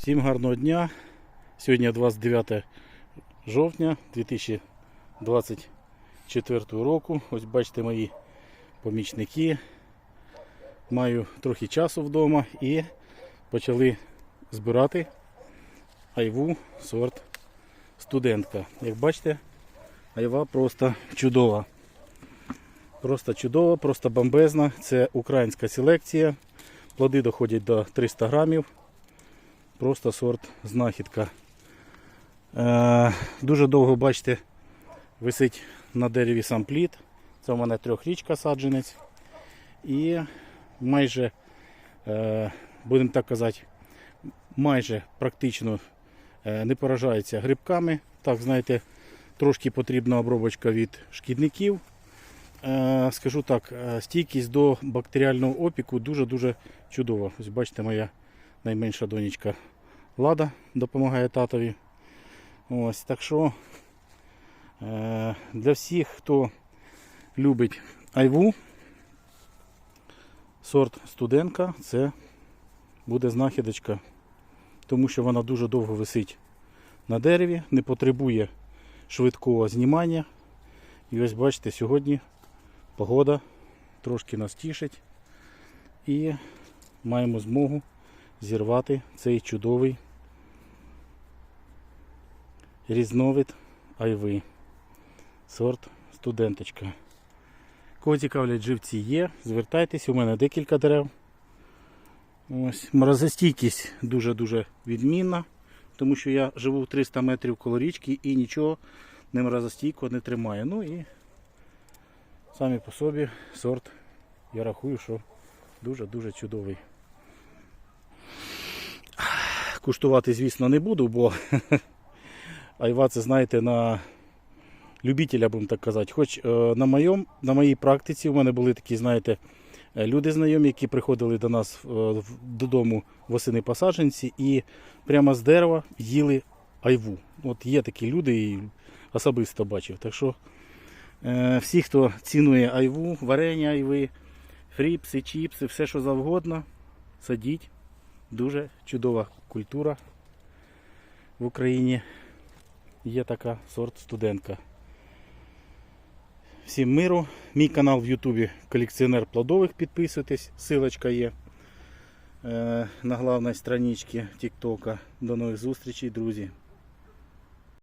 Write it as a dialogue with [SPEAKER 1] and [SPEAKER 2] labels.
[SPEAKER 1] Всім гарного дня. Сьогодні 29 жовтня 2024 року. Ось бачите мої помічники. Маю трохи часу вдома і почали збирати айву сорт студентка. Як бачите, айва просто чудова. Просто чудова, просто бомбезна. Це українська селекція. Плоди доходять до 300 грамів. Просто сорт знахідка. Е, дуже довго, бачите, висить на дереві сам плід. Це у мене трьохрічка саджанець. І майже, е, будемо так казати, майже практично е, не поражається грибками. Так, знаєте, трошки потрібна обробочка від шкідників. Скажу так, стійкість до бактеріального опіку дуже-дуже чудова. Ось бачите, моя найменша донечка Лада допомагає татові. Ось, так що е, для всіх, хто любить айву, сорт студентка, це буде знахідочка, тому що вона дуже довго висить на дереві, не потребує швидкого знімання. І ось бачите, сьогодні погода трошки нас тішить і маємо змогу зірвати цей чудовий різновид айви. Сорт студенточка. Кого цікавлять живці є, звертайтесь, у мене декілька дерев. Ось, морозостійкість дуже-дуже відмінна, тому що я живу в 300 метрів коло річки і нічого не морозостійко не тримає. Ну і самі по собі сорт, я рахую, що дуже-дуже чудовий. Куштувати, звісно, не буду, бо айва це, знаєте, на любителя, будемо так казати. Хоч е, на, моєму, на моїй практиці у мене були такі, знаєте, е, люди знайомі, які приходили до нас е, додому восени посадженці і прямо з дерева їли айву. От є такі люди і особисто бачив. Так що всі, хто цінує айву, варення айви, фріпси, чіпси, все що завгодно, садіть. Дуже чудова культура в Україні. Є така сорт студентка. Всім миру. Мій канал в Ютубі колекціонер плодових. Підписуйтесь, силочка є е, на главній страничці Тіктока. До нових зустрічей, друзі.